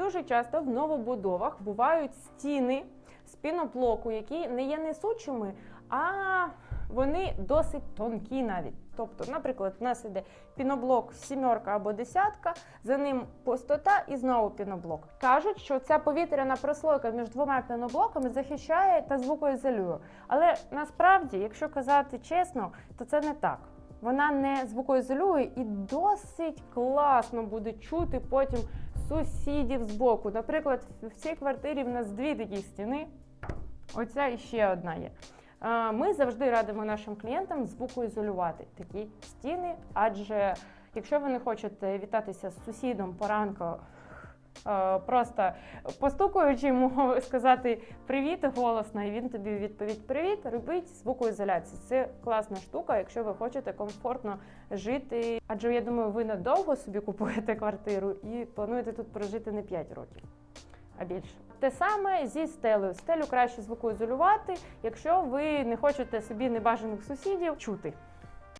Дуже часто в новобудовах бувають стіни з піноблоку, які не є несучими, а вони досить тонкі навіть. Тобто, наприклад, у нас іде піноблок сімерка або десятка, за ним пустота і знову піноблок. Кажуть, що ця повітряна прослойка між двома піноблоками захищає та звукоізолює. Але насправді, якщо казати чесно, то це не так. Вона не звукоізолює і досить класно буде чути потім сусідів збоку. Наприклад, в цій квартирі в нас дві такі стіни. Оця і ще одна є. Ми завжди радимо нашим клієнтам звукоізолювати такі стіни, адже якщо ви не хочете вітатися з сусідом поранку, просто постукуючи йому сказати привіт голосно, і він тобі відповідь привіт, робіть звукоізоляцію. Це класна штука, якщо ви хочете комфортно жити. Адже я думаю, ви надовго собі купуєте квартиру і плануєте тут прожити не 5 років а більше. Те саме зі стелею. Стелю краще звукоізолювати, якщо ви не хочете собі небажаних сусідів чути.